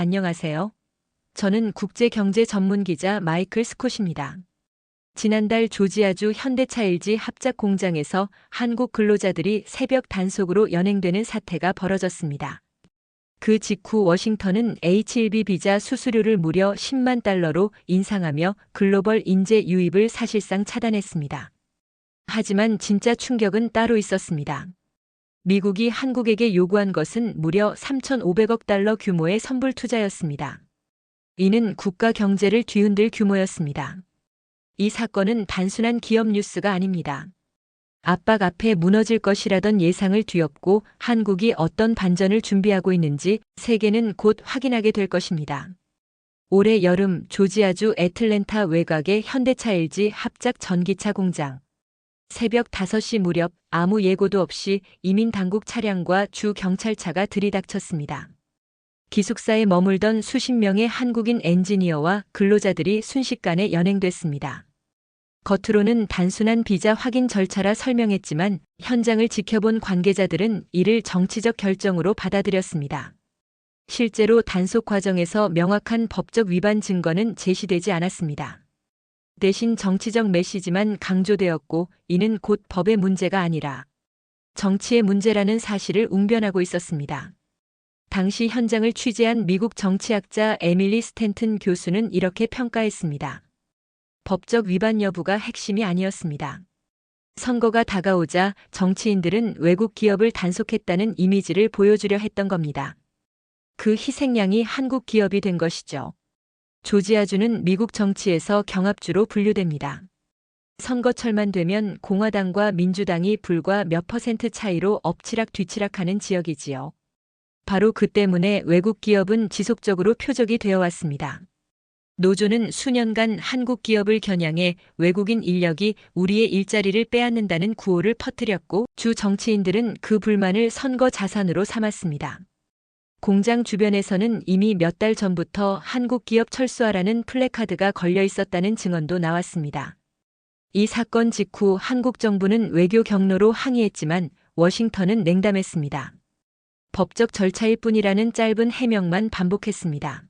안녕하세요. 저는 국제경제 전문 기자 마이클 스콧입니다. 지난달 조지아주 현대차 LG 합작 공장에서 한국 근로자들이 새벽 단속으로 연행되는 사태가 벌어졌습니다. 그 직후 워싱턴은 H1B 비자 수수료를 무려 10만 달러로 인상하며 글로벌 인재 유입을 사실상 차단했습니다. 하지만 진짜 충격은 따로 있었습니다. 미국이 한국에게 요구한 것은 무려 3,500억 달러 규모의 선불 투자였습니다. 이는 국가 경제를 뒤흔들 규모였습니다. 이 사건은 단순한 기업 뉴스가 아닙니다. 압박 앞에 무너질 것이라던 예상을 뒤엎고 한국이 어떤 반전을 준비하고 있는지 세계는 곧 확인하게 될 것입니다. 올해 여름 조지아주 애틀랜타 외곽의 현대차 LG 합작 전기차 공장. 새벽 5시 무렵 아무 예고도 없이 이민 당국 차량과 주 경찰차가 들이닥쳤습니다. 기숙사에 머물던 수십 명의 한국인 엔지니어와 근로자들이 순식간에 연행됐습니다. 겉으로는 단순한 비자 확인 절차라 설명했지만 현장을 지켜본 관계자들은 이를 정치적 결정으로 받아들였습니다. 실제로 단속 과정에서 명확한 법적 위반 증거는 제시되지 않았습니다. 대신 정치적 메시지만 강조되었고 이는 곧 법의 문제가 아니라 정치의 문제라는 사실을 웅변하고 있었습니다. 당시 현장을 취재한 미국 정치학자 에밀리 스탠튼 교수는 이렇게 평가했습니다. 법적 위반 여부가 핵심이 아니었습니다. 선거가 다가오자 정치인들은 외국 기업을 단속했다는 이미지를 보여주려 했던 겁니다. 그 희생양이 한국 기업이 된 것이죠. 조지아주는 미국 정치에서 경합주로 분류됩니다. 선거철만 되면 공화당과 민주당이 불과 몇 퍼센트 차이로 엎치락 뒤치락하는 지역이지요. 바로 그 때문에 외국 기업은 지속적으로 표적이 되어 왔습니다. 노조는 수년간 한국 기업을 겨냥해 외국인 인력이 우리의 일자리를 빼앗는다는 구호를 퍼뜨렸고 주 정치인들은 그 불만을 선거 자산으로 삼았습니다. 공장 주변에서는 이미 몇 달 전부터 한국 기업 철수하라는 플래카드가 걸려 있었다는 증언도 나왔습니다. 이 사건 직후 한국 정부는 외교 경로로 항의했지만 워싱턴은 냉담했습니다. 법적 절차일 뿐이라는 짧은 해명만 반복했습니다.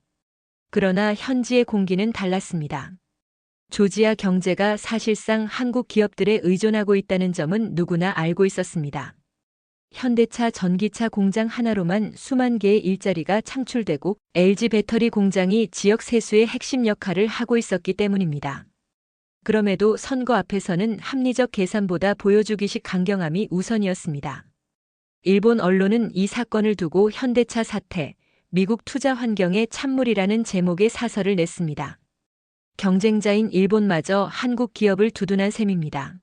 그러나 현지의 공기는 달랐습니다. 조지아 경제가 사실상 한국 기업들에 의존하고 있다는 점은 누구나 알고 있었습니다. 현대차 전기차 공장 하나로만 수만 개의 일자리가 창출되고 LG 배터리 공장이 지역 세수의 핵심 역할을 하고 있었기 때문입니다. 그럼에도 선거 앞에서는 합리적 계산보다 보여주기식 강경함이 우선이었습니다. 일본 언론은 이 사건을 두고 현대차 사태, 미국 투자 환경의 찬물이라는 제목의 사설을 냈습니다. 경쟁자인 일본마저 한국 기업을 두둔한 셈입니다.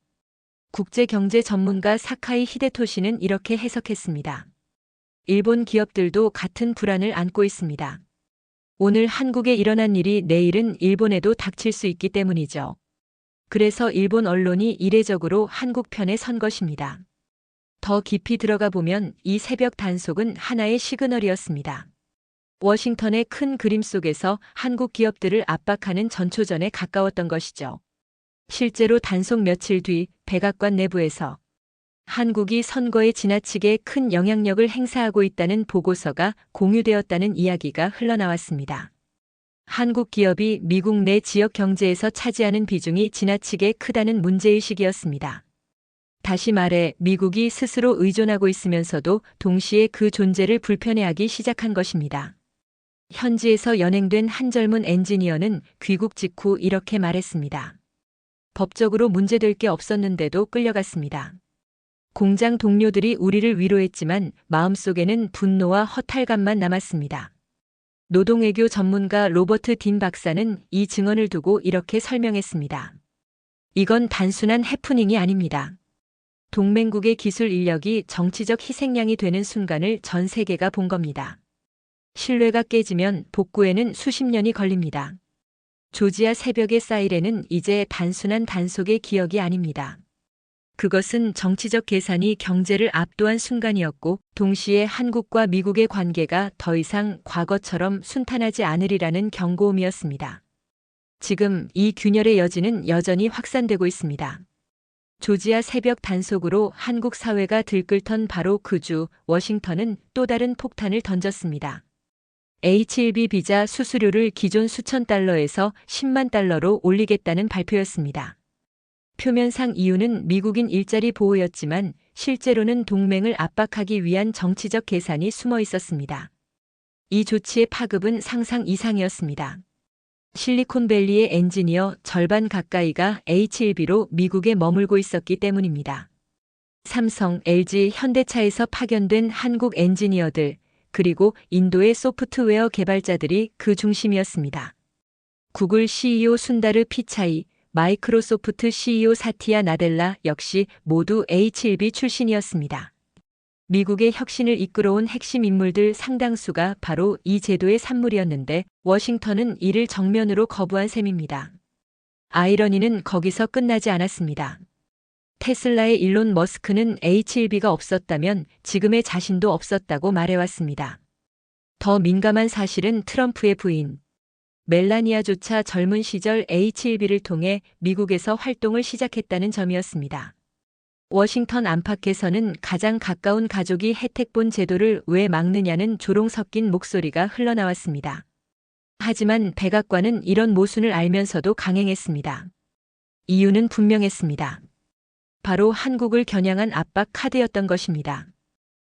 국제경제 전문가 사카이 히데토시는 이렇게 해석했습니다. 일본 기업들도 같은 불안을 안고 있습니다. 오늘 한국에 일어난 일이 내일은 일본에도 닥칠 수 있기 때문이죠. 그래서 일본 언론이 이례적으로 한국 편에 선 것입니다. 더 깊이 들어가 보면 이 새벽 단속은 하나의 시그널이었습니다. 워싱턴의 큰 그림 속에서 한국 기업들을 압박하는 전초전에 가까웠던 것이죠. 실제로 단속 며칠 뒤 백악관 내부에서 한국이 선거에 지나치게 큰 영향력을 행사하고 있다는 보고서가 공유되었다는 이야기가 흘러나왔습니다. 한국 기업이 미국 내 지역 경제에서 차지하는 비중이 지나치게 크다는 문제의식이었습니다. 다시 말해 미국이 스스로 의존하고 있으면서도 동시에 그 존재를 불편해하기 시작한 것입니다. 현지에서 연행된 한 젊은 엔지니어는 귀국 직후 이렇게 말했습니다. 법적으로 문제될 게 없었는데도 끌려갔습니다. 공장 동료들이 우리를 위로했지만 마음속에는 분노와 허탈감만 남았습니다. 노동외교 전문가 로버트 딘 박사는 이 증언을 두고 이렇게 설명했습니다. 이건 단순한 해프닝이 아닙니다. 동맹국의 기술 인력이 정치적 희생양이 되는 순간을 전 세계가 본 겁니다. 신뢰가 깨지면 복구에는 수십 년이 걸립니다. 조지아 새벽의 사이렌은 이제 단순한 단속의 기억이 아닙니다. 그것은 정치적 계산이 경제를 압도한 순간이었고 동시에 한국과 미국의 관계가 더 이상 과거처럼 순탄하지 않으리라는 경고음이었습니다. 지금 이 균열의 여지는 여전히 확산되고 있습니다. 조지아 새벽 단속으로 한국 사회가 들끓던 바로 그 주 워싱턴은 또 다른 폭탄을 던졌습니다. H1B 비자 수수료를 기존 수천 달러에서 10만 달러로 올리겠다는 발표였습니다. 표면상 이유는 미국인 일자리 보호였지만 실제로는 동맹을 압박하기 위한 정치적 계산이 숨어 있었습니다. 이 조치의 파급은 상상 이상이었습니다. 실리콘밸리의 엔지니어 절반 가까이가 H1B로 미국에 머물고 있었기 때문입니다. 삼성, LG, 현대차에서 파견된 한국 엔지니어들, 그리고 인도의 소프트웨어 개발자들이 그 중심이었습니다. 구글 CEO 순다르 피차이, 마이크로소프트 CEO 사티아 나델라 역시 모두 H1B 출신이었습니다. 미국의 혁신을 이끌어온 핵심 인물들 상당수가 바로 이 제도의 산물이었는데 워싱턴은 이를 정면으로 거부한 셈입니다. 아이러니는 거기서 끝나지 않았습니다. 테슬라의 일론 머스크는 H1B가 없었다면 지금의 자신도 없었다고 말해왔습니다. 더 민감한 사실은 트럼프의 부인. 멜라니아조차 젊은 시절 H1B를 통해 미국에서 활동을 시작했다는 점이었습니다. 워싱턴 안팎에서는 가장 가까운 가족이 혜택 본 제도를 왜 막느냐는 조롱 섞인 목소리가 흘러나왔습니다. 하지만 백악관은 이런 모순을 알면서도 강행했습니다. 이유는 분명했습니다. 바로 한국을 겨냥한 압박 카드였던 것입니다.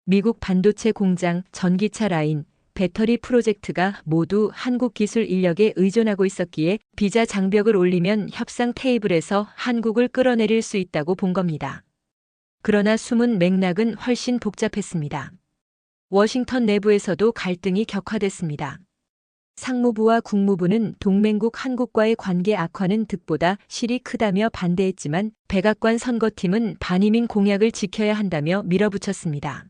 미국 반도체 공장, 전기차 라인, 배터리 프로젝트가 모두 한국 기술 인력에 의존하고 있었기에 비자 장벽을 올리면 협상 테이블에서 한국을 끌어내릴 수 있다고 본 겁니다. 그러나 숨은 맥락은 훨씬 복잡했습니다. 워싱턴 내부에서도 갈등이 격화됐습니다. 상무부와 국무부는 동맹국 한국과의 관계 악화는 득보다 실이 크다며 반대했지만 백악관 선거팀은 반이민 공약을 지켜야 한다며 밀어붙였습니다.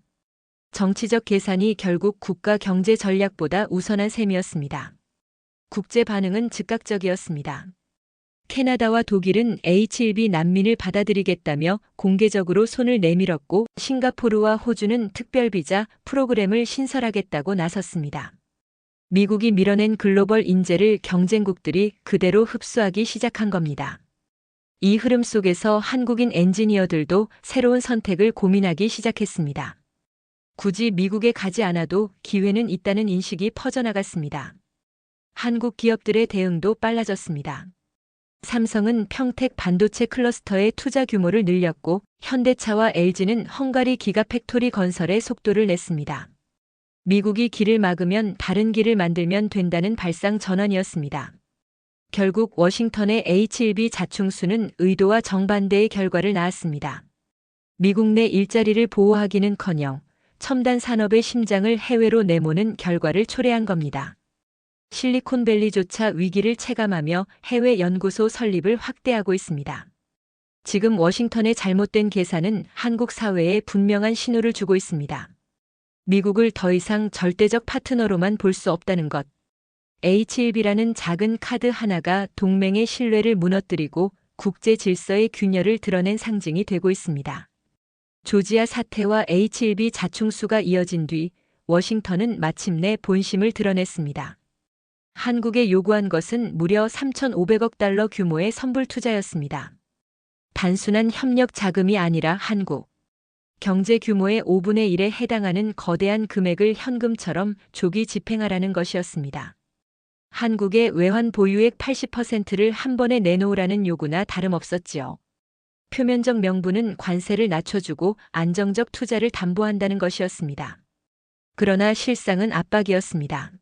정치적 계산이 결국 국가 경제 전략보다 우선한 셈이었습니다. 국제 반응은 즉각적이었습니다. 캐나다와 독일은 H1B 난민을 받아들이겠다며 공개적으로 손을 내밀었고 싱가포르와 호주는 특별비자 프로그램을 신설하겠다고 나섰습니다. 미국이 밀어낸 글로벌 인재를 경쟁국들이 그대로 흡수하기 시작한 겁니다. 이 흐름 속에서 한국인 엔지니어들도 새로운 선택을 고민하기 시작했습니다. 굳이 미국에 가지 않아도 기회는 있다는 인식이 퍼져나갔습니다. 한국 기업들의 대응도 빨라졌습니다. 삼성은 평택 반도체 클러스터의 투자 규모를 늘렸고 현대차와 LG는 헝가리 기가 팩토리 건설에 속도를 냈습니다. 미국이 길을 막으면 다른 길을 만들면 된다는 발상 전환이었습니다. 결국 워싱턴의 H1B 자충수는 의도와 정반대의 결과를 낳았습니다. 미국 내 일자리를 보호하기는커녕 첨단 산업의 심장을 해외로 내모는 결과를 초래한 겁니다. 실리콘밸리조차 위기를 체감하며 해외 연구소 설립을 확대하고 있습니다. 지금 워싱턴의 잘못된 계산은 한국 사회에 분명한 신호를 주고 있습니다. 미국을 더 이상 절대적 파트너로만 볼 수 없다는 것. H1B라는 작은 카드 하나가 동맹의 신뢰를 무너뜨리고 국제 질서의 균열을 드러낸 상징이 되고 있습니다. 조지아 사태와 H1B 자충수가 이어진 뒤 워싱턴은 마침내 본심을 드러냈습니다. 한국에 요구한 것은 무려 3,500억 달러 규모의 선불 투자였습니다. 단순한 협력 자금이 아니라 한국 경제 규모의 5분의 1에 해당하는 거대한 금액을 현금처럼 조기 집행하라는 것이었습니다. 한국의 외환 보유액 80%를 한 번에 내놓으라는 요구나 다름없었지요. 표면적 명분은 관세를 낮춰주고 안정적 투자를 담보한다는 것이었습니다. 그러나 실상은 압박이었습니다.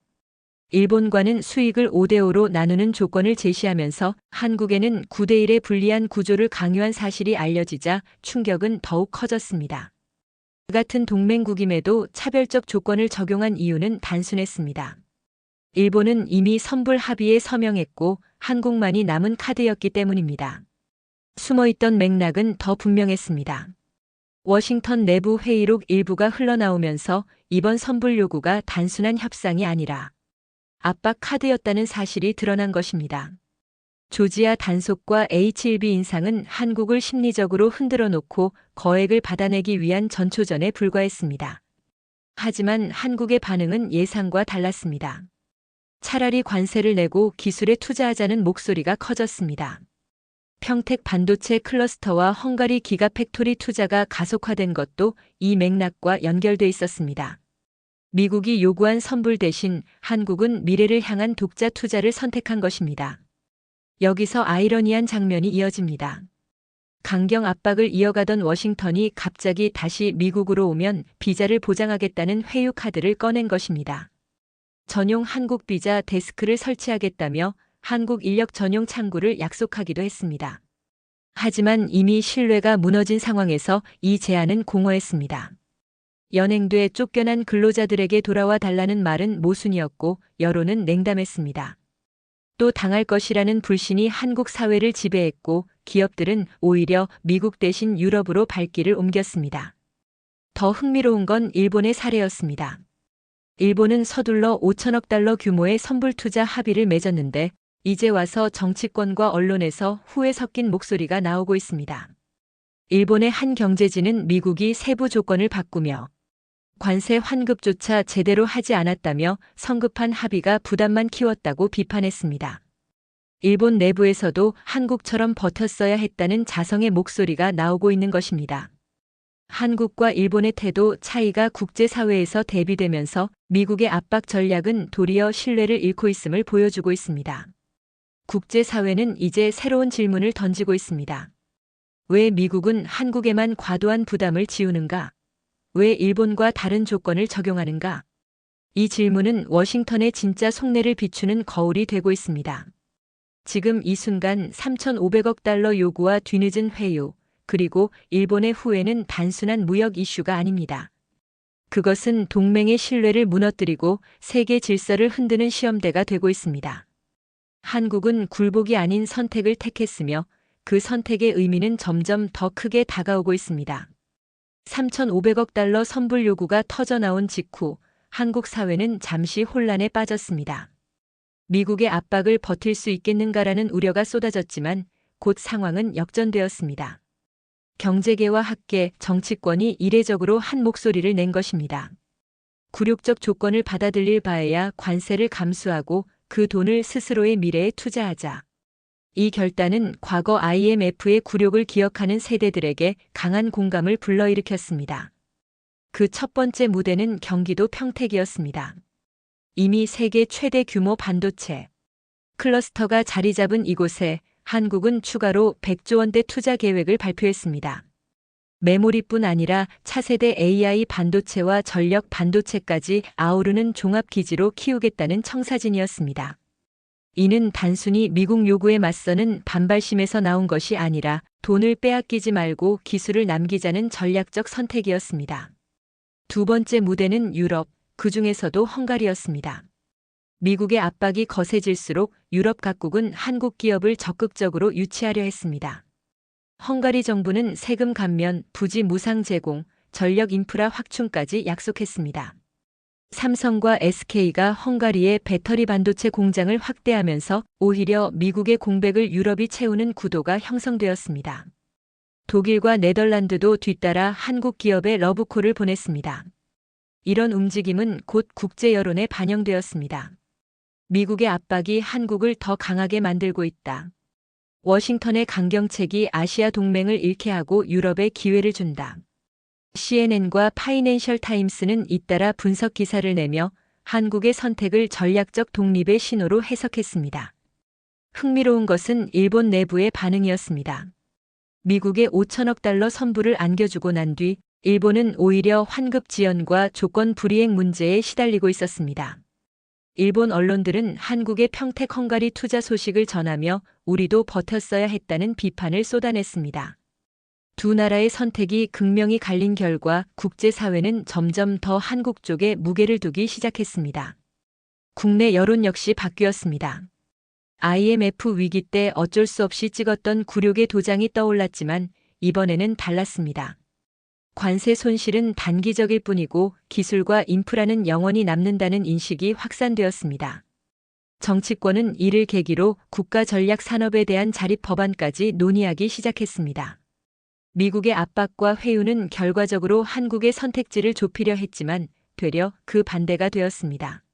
일본과는 수익을 5대5로 나누는 조건을 제시하면서 한국에는 9대1의 불리한 구조를 강요한 사실이 알려지자 충격은 더욱 커졌습니다. 같은 동맹국임에도 차별적 조건을 적용한 이유는 단순했습니다. 일본은 이미 선불 합의에 서명했고 한국만이 남은 카드였기 때문입니다. 숨어있던 맥락은 더 분명했습니다. 워싱턴 내부 회의록 일부가 흘러나오면서 이번 선불 요구가 단순한 협상이 아니라 압박 카드였다는 사실이 드러난 것입니다. 조지아 단속과 H1B 인상은 한국을 심리적으로 흔들어 놓고 거액을 받아내기 위한 전초전에 불과했습니다. 하지만 한국의 반응은 예상과 달랐습니다. 차라리 관세를 내고 기술에 투자하자는 목소리가 커졌습니다. 평택 반도체 클러스터와 헝가리 기가 팩토리 투자가 가속화된 것도 이 맥락과 연결돼 있었습니다. 미국이 요구한 선불 대신 한국은 미래를 향한 독자 투자를 선택한 것입니다. 여기서 아이러니한 장면이 이어집니다. 강경 압박을 이어가던 워싱턴이 갑자기 다시 미국으로 오면 비자를 보장하겠다는 회유 카드를 꺼낸 것입니다. 전용 한국 비자 데스크를 설치하겠다며 한국 인력 전용 창구를 약속하기도 했습니다. 하지만 이미 신뢰가 무너진 상황에서 이 제안은 공허했습니다. 연행돼 쫓겨난 근로자들에게 돌아와 달라는 말은 모순이었고 여론은 냉담했습니다. 또 당할 것이라는 불신이 한국 사회를 지배했고 기업들은 오히려 미국 대신 유럽으로 발길을 옮겼습니다. 더 흥미로운 건 일본의 사례였습니다. 일본은 서둘러 5천억 달러 규모의 선불 투자 합의를 맺었는데 이제 와서 정치권과 언론에서 후에 섞인 목소리가 나오고 있습니다. 일본의 한 경제지는 미국이 세부 조건을 바꾸며 관세 환급조차 제대로 하지 않았다며 성급한 합의가 부담만 키웠다고 비판했습니다. 일본 내부에서도 한국처럼 버텼어야 했다는 자성의 목소리가 나오고 있는 것입니다. 한국과 일본의 태도 차이가 국제사회에서 대비되면서 미국의 압박 전략은 도리어 신뢰를 잃고 있음을 보여주고 있습니다. 국제사회는 이제 새로운 질문을 던지고 있습니다. 왜 미국은 한국에만 과도한 부담을 지우는가? 왜 일본과 다른 조건을 적용하는가? 이 질문은 워싱턴의 진짜 속내를 비추는 거울이 되고 있습니다. 지금 이 순간 3,500억 달러 요구와 뒤늦은 회유, 그리고 일본의 후회는 단순한 무역 이슈가 아닙니다. 그것은 동맹의 신뢰를 무너뜨리고 세계 질서를 흔드는 시험대가 되고 있습니다. 한국은 굴복이 아닌 선택을 택했으며 그 선택의 의미는 점점 더 크게 다가오고 있습니다. 3,500억 달러 선불 요구가 터져나온 직후 한국 사회는 잠시 혼란에 빠졌습니다. 미국의 압박을 버틸 수 있겠는가라는 우려가 쏟아졌지만 곧 상황은 역전되었습니다. 경제계와 학계, 정치권이 이례적으로 한 목소리를 낸 것입니다. 굴욕적 조건을 받아들일 바에야 관세를 감수하고 그 돈을 스스로의 미래에 투자하자. 이 결단은 과거 IMF의 굴욕을 기억하는 세대들에게 강한 공감을 불러일으켰습니다. 그 첫 번째 무대는 경기도 평택이었습니다. 이미 세계 최대 규모 반도체 클러스터가 자리 잡은 이곳에 한국은 추가로 100조 원대 투자 계획을 발표했습니다. 메모리뿐 아니라 차세대 AI 반도체와 전력 반도체까지 아우르는 종합기지로 키우겠다는 청사진이었습니다. 이는 단순히 미국 요구에 맞서는 반발심에서 나온 것이 아니라 돈을 빼앗기지 말고 기술을 남기자는 전략적 선택이었습니다. 두 번째 무대는 유럽, 그 중에서도 헝가리였습니다. 미국의 압박이 거세질수록 유럽 각국은 한국 기업을 적극적으로 유치하려 했습니다. 헝가리 정부는 세금 감면, 부지 무상 제공, 전력 인프라 확충까지 약속했습니다. 삼성과 SK가 헝가리의 배터리 반도체 공장을 확대하면서 오히려 미국의 공백을 유럽이 채우는 구도가 형성되었습니다. 독일과 네덜란드도 뒤따라 한국 기업에 러브콜을 보냈습니다. 이런 움직임은 곧 국제 여론에 반영되었습니다. 미국의 압박이 한국을 더 강하게 만들고 있다. 워싱턴의 강경책이 아시아 동맹을 잃게 하고 유럽에 기회를 준다. CNN과 파이낸셜 타임스는 잇따라 분석 기사를 내며 한국의 선택을 전략적 독립의 신호로 해석했습니다. 흥미로운 것은 일본 내부의 반응이었습니다. 미국의 5천억 달러 선불을 안겨주고 난 뒤 일본은 오히려 환급 지연과 조건 불이행 문제에 시달리고 있었습니다. 일본 언론들은 한국의 평택 헝가리 투자 소식을 전하며 우리도 버텼어야 했다는 비판을 쏟아냈습니다. 두 나라의 선택이 극명히 갈린 결과 국제사회는 점점 더 한국 쪽에 무게를 두기 시작했습니다. 국내 여론 역시 바뀌었습니다. IMF 위기 때 어쩔 수 없이 찍었던 굴욕의 도장이 떠올랐지만 이번에는 달랐습니다. 관세 손실은 단기적일 뿐이고 기술과 인프라는 영원히 남는다는 인식이 확산되었습니다. 정치권은 이를 계기로 국가 전략 산업에 대한 자립 법안까지 논의하기 시작했습니다. 미국의 압박과 회유는 결과적으로 한국의 선택지를 좁히려 했지만 되려 그 반대가 되었습니다.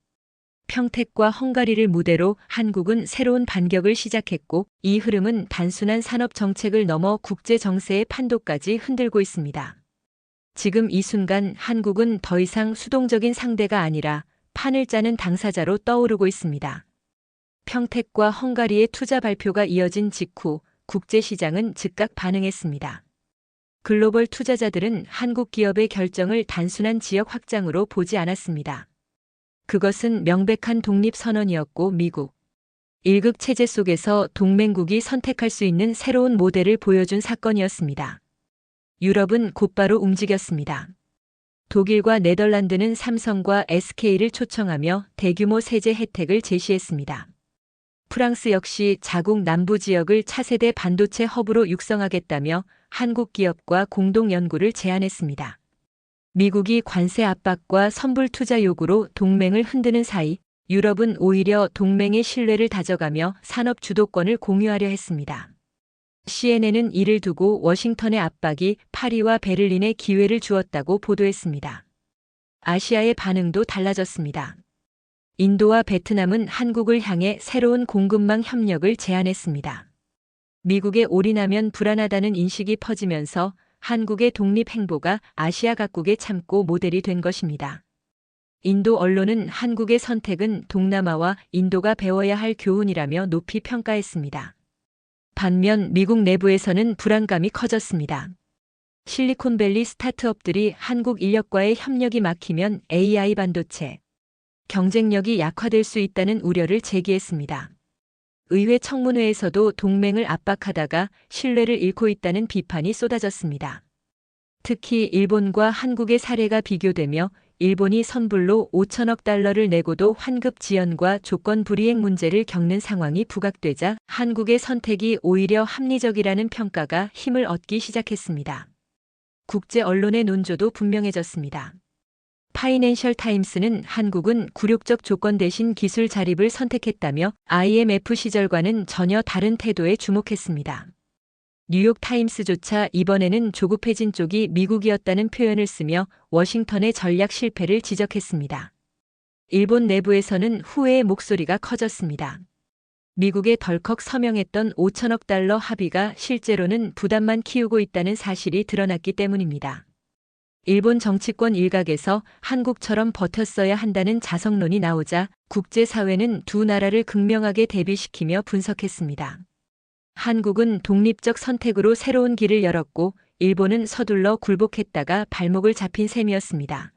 평택과 헝가리를 무대로 한국은 새로운 반격을 시작했고 이 흐름은 단순한 산업 정책을 넘어 국제 정세의 판도까지 흔들고 있습니다. 지금 이 순간 한국은 더 이상 수동적인 상대가 아니라 판을 짜는 당사자로 떠오르고 있습니다. 평택과 헝가리의 투자 발표가 이어진 직후 국제시장은 즉각 반응했습니다. 글로벌 투자자들은 한국 기업의 결정을 단순한 지역 확장으로 보지 않았습니다. 그것은 명백한 독립선언이었고 미국, 일극 체제 속에서 동맹국이 선택할 수 있는 새로운 모델을 보여준 사건이었습니다. 유럽은 곧바로 움직였습니다. 독일과 네덜란드는 삼성과 SK를 초청하며 대규모 세제 혜택을 제시했습니다. 프랑스 역시 자국 남부 지역을 차세대 반도체 허브로 육성하겠다며 한국 기업과 공동 연구를 제안했습니다. 미국이 관세 압박과 선불 투자 요구로 동맹을 흔드는 사이 유럽은 오히려 동맹의 신뢰를 다져가며 산업 주도권을 공유하려 했습니다. CNN은 이를 두고 워싱턴의 압박이 파리와 베를린에 기회를 주었다고 보도했습니다. 아시아의 반응도 달라졌습니다. 인도와 베트남은 한국을 향해 새로운 공급망 협력을 제안했습니다. 미국에 올인하면 불안하다는 인식이 퍼지면서 한국의 독립 행보가 아시아 각국에 참고 모델이 된 것입니다. 인도 언론은 한국의 선택은 동남아와 인도가 배워야 할 교훈이라며 높이 평가했습니다. 반면 미국 내부에서는 불안감이 커졌습니다. 실리콘밸리 스타트업들이 한국 인력과의 협력이 막히면 AI 반도체 경쟁력이 약화될 수 있다는 우려를 제기했습니다. 의회 청문회에서도 동맹을 압박하다가 신뢰를 잃고 있다는 비판이 쏟아졌습니다. 특히 일본과 한국의 사례가 비교되며 일본이 선불로 5천억 달러를 내고도 환급 지연과 조건 불이행 문제를 겪는 상황이 부각되자 한국의 선택이 오히려 합리적이라는 평가가 힘을 얻기 시작했습니다. 국제 언론의 논조도 분명해졌습니다. 파이낸셜 타임스는 한국은 굴욕적 조건 대신 기술 자립을 선택했다며 IMF 시절과는 전혀 다른 태도에 주목했습니다. 뉴욕 타임스조차 이번에는 조급해진 쪽이 미국이었다는 표현을 쓰며 워싱턴의 전략 실패를 지적했습니다. 일본 내부에서는 후회의 목소리가 커졌습니다. 미국에 덜컥 서명했던 5천억 달러 합의가 실제로는 부담만 키우고 있다는 사실이 드러났기 때문입니다. 일본 정치권 일각에서 한국처럼 버텼어야 한다는 자성론이 나오자 국제사회는 두 나라를 극명하게 대비시키며 분석했습니다. 한국은 독립적 선택으로 새로운 길을 열었고 일본은 서둘러 굴복했다가 발목을 잡힌 셈이었습니다.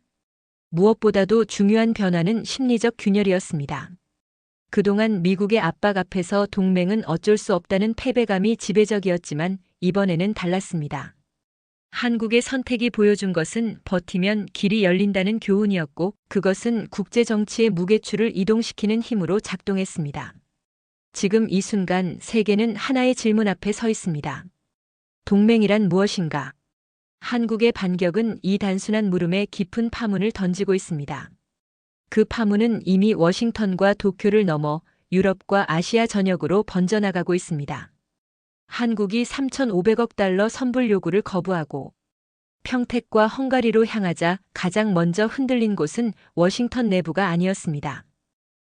무엇보다도 중요한 변화는 심리적 균열이었습니다. 그동안 미국의 압박 앞에서 동맹은 어쩔 수 없다는 패배감이 지배적이었지만 이번에는 달랐습니다. 한국의 선택이 보여준 것은 버티면 길이 열린다는 교훈이었고 그것은 국제 정치의 무게추를 이동시키는 힘으로 작동했습니다. 지금 이 순간 세계는 하나의 질문 앞에 서 있습니다. 동맹이란 무엇인가? 한국의 반격은 이 단순한 물음에 깊은 파문을 던지고 있습니다. 그 파문은 이미 워싱턴과 도쿄를 넘어 유럽과 아시아 전역으로 번져나가고 있습니다. 한국이 3,500억 달러 선불 요구를 거부하고 평택과 헝가리로 향하자 가장 먼저 흔들린 곳은 워싱턴 내부가 아니었습니다.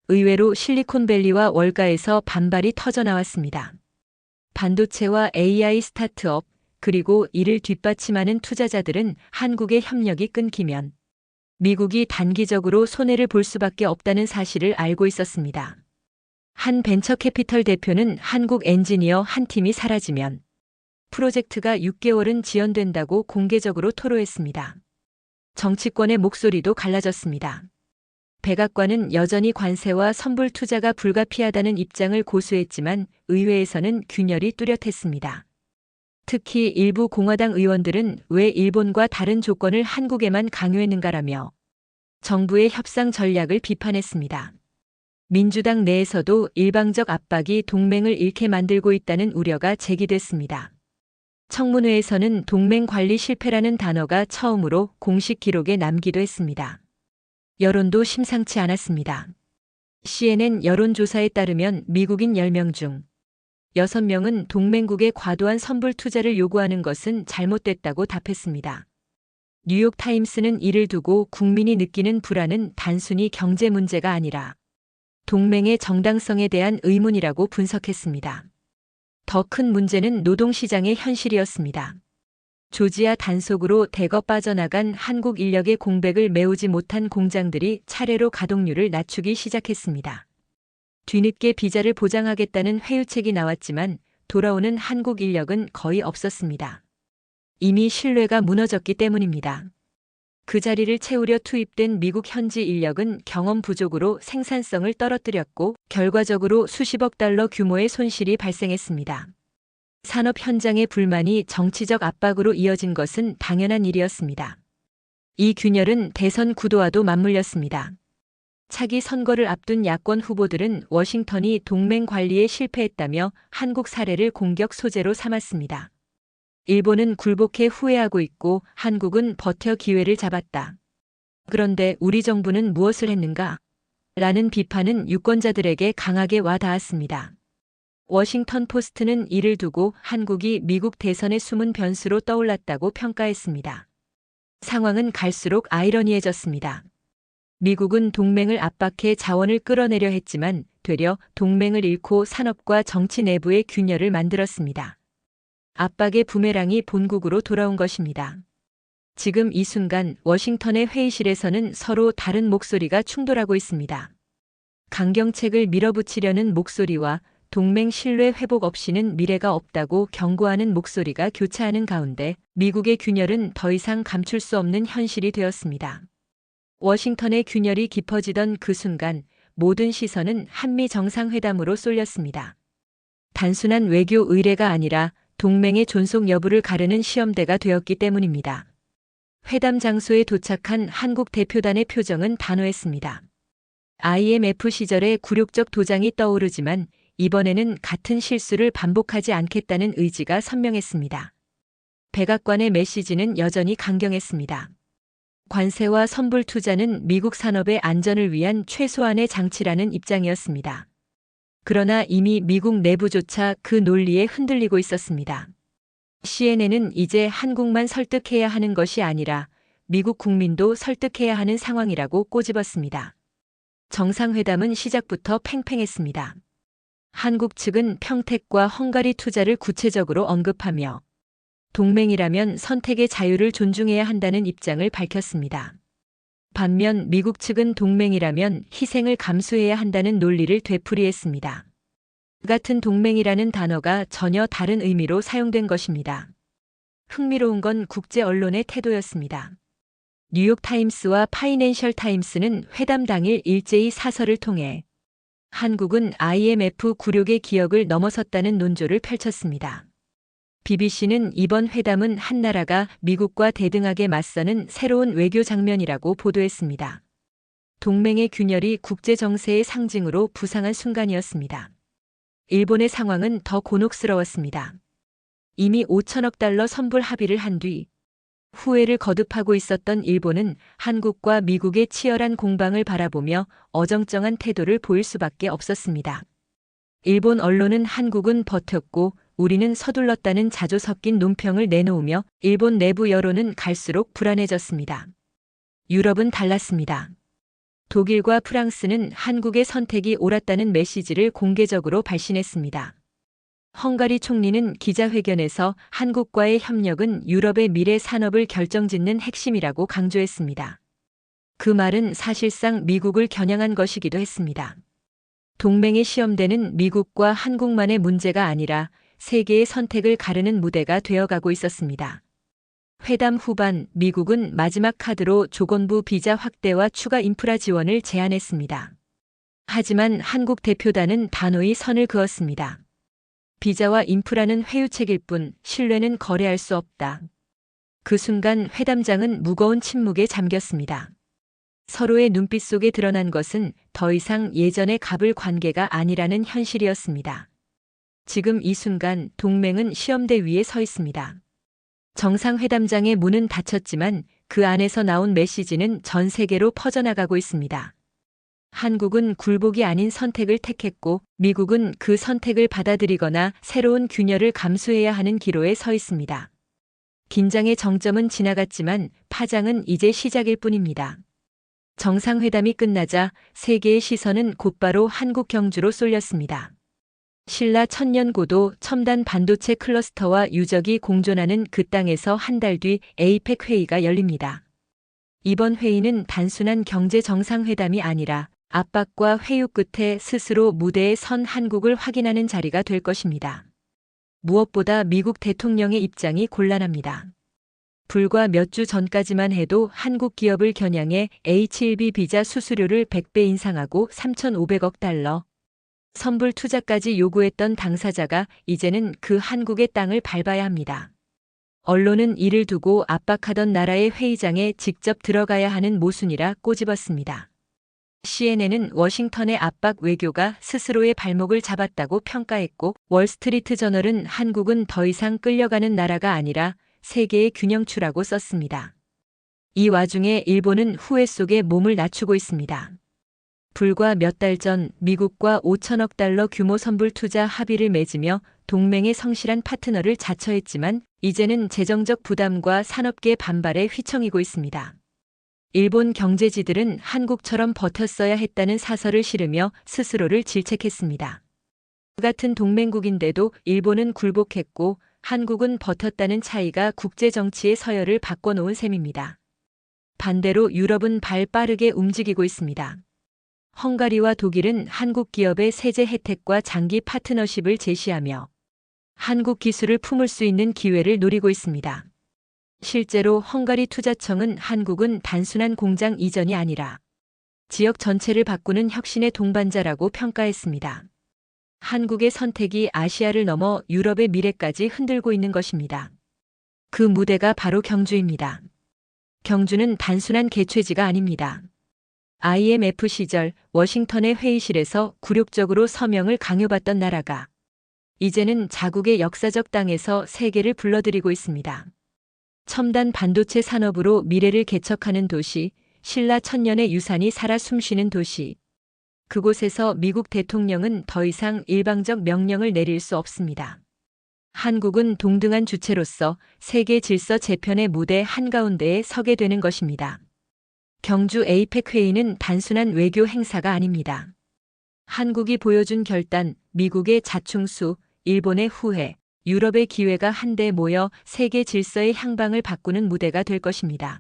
의외로 실리콘밸리와 월가에서 반발이 터져나왔습니다. 반도체와 AI 스타트업, 그리고 이를 뒷받침하는 투자자들은 한국의 협력이 끊기면 미국이 단기적으로 손해를 볼 수밖에 없다는 사실을 알고 있었습니다. 한 벤처 캐피털 대표는 한국 엔지니어 한 팀이 사라지면 프로젝트가 6개월은 지연된다고 공개적으로 토로했습니다. 정치권의 목소리도 갈라졌습니다. 백악관은 여전히 관세와 선불 투자가 불가피하다는 입장을 고수했지만 의회에서는 균열이 뚜렷했습니다. 특히 일부 공화당 의원들은 왜 일본과 다른 조건을 한국에만 강요했는가라며 정부의 협상 전략을 비판했습니다. 민주당 내에서도 일방적 압박이 동맹을 잃게 만들고 있다는 우려가 제기됐습니다. 청문회에서는 동맹 관리 실패라는 단어가 처음으로 공식 기록에 남기도 했습니다. 여론도 심상치 않았습니다. CNN 여론조사에 따르면 미국인 10명 중 6명은 동맹국의 과도한 선불 투자를 요구하는 것은 잘못됐다고 답했습니다. 뉴욕타임스는 이를 두고 국민이 느끼는 불안은 단순히 경제 문제가 아니라 동맹의 정당성에 대한 의문이라고 분석했습니다. 더 큰 문제는 노동시장의 현실이었습니다. 조지아 단속으로 대거 빠져나간 한국 인력의 공백을 메우지 못한 공장들이 차례로 가동률을 낮추기 시작했습니다. 뒤늦게 비자를 보장하겠다는 회유책이 나왔지만 돌아오는 한국 인력은 거의 없었습니다. 이미 신뢰가 무너졌기 때문입니다. 그 자리를 채우려 투입된 미국 현지 인력은 경험 부족으로 생산성을 떨어뜨렸고 결과적으로 수십억 달러 규모의 손실이 발생했습니다. 산업 현장의 불만이 정치적 압박으로 이어진 것은 당연한 일이었습니다. 이 균열은 대선 구도와도 맞물렸습니다. 차기 선거를 앞둔 야권 후보들은 워싱턴이 동맹 관리에 실패했다며 한국 사례를 공격 소재로 삼았습니다. 일본은 굴복해 후회하고 있고 한국은 버텨 기회를 잡았다. 그런데 우리 정부는 무엇을 했는가? 라는 비판은 유권자들에게 강하게 와닿았습니다. 워싱턴 포스트는 이를 두고 한국이 미국 대선의 숨은 변수로 떠올랐다고 평가했습니다. 상황은 갈수록 아이러니해졌습니다. 미국은 동맹을 압박해 자원을 끌어내려 했지만 되려 동맹을 잃고 산업과 정치 내부의 균열을 만들었습니다. 압박의 부메랑이 본국으로 돌아온 것입니다. 지금 이 순간 워싱턴의 회의실에서는 서로 다른 목소리가 충돌하고 있습니다. 강경책을 밀어붙이려는 목소리와 동맹 신뢰 회복 없이는 미래가 없다고 경고하는 목소리가 교차하는 가운데 미국의 균열은 더 이상 감출 수 없는 현실이 되었습니다. 워싱턴의 균열이 깊어지던 그 순간 모든 시선은 한미 정상회담으로 쏠렸습니다. 단순한 외교 의례가 아니라 동맹의 존속 여부를 가르는 시험대가 되었기 때문입니다. 회담 장소에 도착한 한국 대표단의 표정은 단호했습니다. IMF 시절의 굴욕적 도장이 떠오르지만 이번에는 같은 실수를 반복하지 않겠다는 의지가 선명했습니다. 백악관의 메시지는 여전히 강경했습니다. 관세와 선불 투자는 미국 산업의 안전을 위한 최소한의 장치라는 입장이었습니다. 그러나 이미 미국 내부조차 그 논리에 흔들리고 있었습니다. CNN은 이제 한국만 설득해야 하는 것이 아니라 미국 국민도 설득해야 하는 상황이라고 꼬집었습니다. 정상회담은 시작부터 팽팽했습니다. 한국 측은 평택과 헝가리 투자를 구체적으로 언급하며 동맹이라면 선택의 자유를 존중해야 한다는 입장을 밝혔습니다. 반면 미국 측은 동맹이라면 희생을 감수해야 한다는 논리를 되풀이했습니다. 같은 동맹이라는 단어가 전혀 다른 의미로 사용된 것입니다. 흥미로운 건 국제 언론의 태도였습니다. 뉴욕타임스와 파이낸셜 타임스는 회담 당일 일제히 사설을 통해 한국은 IMF 굴욕의 기억을 넘어섰다는 논조를 펼쳤습니다. BBC는 이번 회담은 한 나라가 미국과 대등하게 맞서는 새로운 외교 장면이라고 보도했습니다. 동맹의 균열이 국제 정세의 상징으로 부상한 순간이었습니다. 일본의 상황은 더 곤혹스러웠습니다. 이미 5천억 달러 선불 합의를 한 뒤 후회를 거듭하고 있었던 일본은 한국과 미국의 치열한 공방을 바라보며 어정쩡한 태도를 보일 수밖에 없었습니다. 일본 언론은 한국은 버텼고 우리는 서둘렀다는 자조 섞인 논평을 내놓으며 일본 내부 여론은 갈수록 불안해졌습니다. 유럽은 달랐습니다. 독일과 프랑스는 한국의 선택이 옳았다는 메시지를 공개적으로 발신했습니다. 헝가리 총리는 기자회견에서 한국과의 협력은 유럽의 미래 산업을 결정짓는 핵심이라고 강조했습니다. 그 말은 사실상 미국을 겨냥한 것이기도 했습니다. 동맹의 시험대는 미국과 한국만의 문제가 아니라 세계의 선택을 가르는 무대가 되어가고 있었습니다. 회담 후반 미국은 마지막 카드로 조건부 비자 확대와 추가 인프라 지원을 제안했습니다. 하지만 한국 대표단은 단호히 선을 그었습니다. 비자와 인프라는 회유책일 뿐 신뢰는 거래할 수 없다. 그 순간 회담장은 무거운 침묵에 잠겼습니다. 서로의 눈빛 속에 드러난 것은 더 이상 예전의 갑을 관계가 아니라는 현실이었습니다. 지금 이 순간 동맹은 시험대 위에 서 있습니다. 정상회담장의 문은 닫혔지만 그 안에서 나온 메시지는 전 세계로 퍼져나가고 있습니다. 한국은 굴복이 아닌 선택을 택했고 미국은 그 선택을 받아들이거나 새로운 균열을 감수해야 하는 기로에 서 있습니다. 긴장의 정점은 지나갔지만 파장은 이제 시작일 뿐입니다. 정상회담이 끝나자 세계의 시선은 곧바로 한국 경주로 쏠렸습니다. 신라 천년고도 첨단 반도체 클러스터와 유적이 공존하는 그 땅에서 한 달 뒤 에이펙 회의가 열립니다. 이번 회의는 단순한 경제 정상회담이 아니라 압박과 회유 끝에 스스로 무대에 선 한국을 확인하는 자리가 될 것입니다. 무엇보다 미국 대통령의 입장이 곤란합니다. 불과 몇 주 전까지만 해도 한국 기업을 겨냥해 H1B 비자 수수료를 100배 인상하고 3,500억 달러 선불 투자까지 요구했던 당사자가 이제는 그 한국의 땅을 밟아야 합니다. 언론은 이를 두고 압박하던 나라의 회의장에 직접 들어가야 하는 모순이라 꼬집었습니다. CNN은 워싱턴의 압박 외교가 스스로의 발목을 잡았다고 평가했고 월스트리트 저널은 한국은 더 이상 끌려가는 나라가 아니라 세계의 균형추라고 썼습니다. 이 와중에 일본은 후회 속에 몸을 낮추고 있습니다. 불과 몇 달 전 미국과 5천억 달러 규모 선불 투자 합의를 맺으며 동맹의 성실한 파트너를 자처했지만 이제는 재정적 부담과 산업계 반발에 휘청이고 있습니다. 일본 경제지들은 한국처럼 버텼어야 했다는 사설을 실으며 스스로를 질책했습니다. 같은 동맹국인데도 일본은 굴복했고 한국은 버텼다는 차이가 국제 정치의 서열을 바꿔놓은 셈입니다. 반대로 유럽은 발 빠르게 움직이고 있습니다. 헝가리와 독일은 한국 기업의 세제 혜택과 장기 파트너십을 제시하며 한국 기술을 품을 수 있는 기회를 노리고 있습니다. 실제로 헝가리 투자청은 한국은 단순한 공장 이전이 아니라 지역 전체를 바꾸는 혁신의 동반자라고 평가했습니다. 한국의 선택이 아시아를 넘어 유럽의 미래까지 흔들고 있는 것입니다. 그 무대가 바로 경주입니다. 경주는 단순한 개최지가 아닙니다. IMF 시절 워싱턴의 회의실에서 굴욕적으로 서명을 강요받던 나라가 이제는 자국의 역사적 땅에서 세계를 불러들이고 있습니다. 첨단 반도체 산업으로 미래를 개척하는 도시, 신라 천년의 유산이 살아 숨쉬는 도시. 그곳에서 미국 대통령은 더 이상 일방적 명령을 내릴 수 없습니다. 한국은 동등한 주체로서 세계 질서 재편의 무대 한가운데에 서게 되는 것입니다. 경주 에이펙 회의는 단순한 외교 행사가 아닙니다. 한국이 보여준 결단, 미국의 자충수, 일본의 후회, 유럽의 기회가 한데 모여 세계 질서의 향방을 바꾸는 무대가 될 것입니다.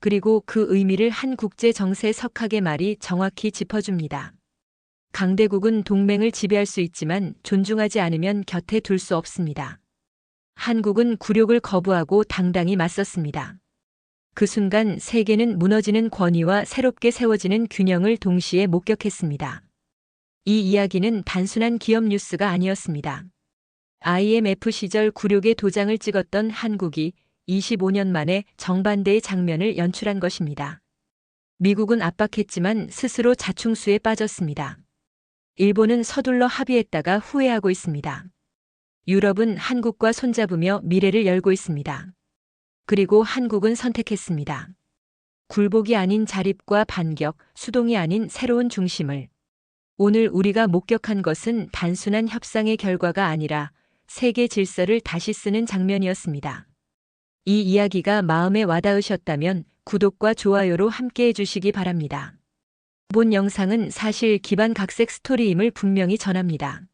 그리고 그 의미를 한 국제 정세 석학의 말이 정확히 짚어줍니다. 강대국은 동맹을 지배할 수 있지만 존중하지 않으면 곁에 둘 수 없습니다. 한국은 굴욕을 거부하고 당당히 맞섰습니다. 그 순간 세계는 무너지는 권위와 새롭게 세워지는 균형을 동시에 목격했습니다. 이 이야기는 단순한 기업 뉴스가 아니었습니다. IMF 시절 굴욕의 도장을 찍었던 한국이 25년 만에 정반대의 장면을 연출한 것입니다. 미국은 압박했지만 스스로 자충수에 빠졌습니다. 일본은 서둘러 합의했다가 후회하고 있습니다. 유럽은 한국과 손잡으며 미래를 열고 있습니다. 그리고 한국은 선택했습니다. 굴복이 아닌 자립과 반격, 수동이 아닌 새로운 중심을. 오늘 우리가 목격한 것은 단순한 협상의 결과가 아니라 세계 질서를 다시 쓰는 장면이었습니다. 이 이야기가 마음에 와닿으셨다면 구독과 좋아요로 함께 해 주시기 바랍니다. 본 영상은 사실 기반 각색 스토리임을 분명히 전합니다.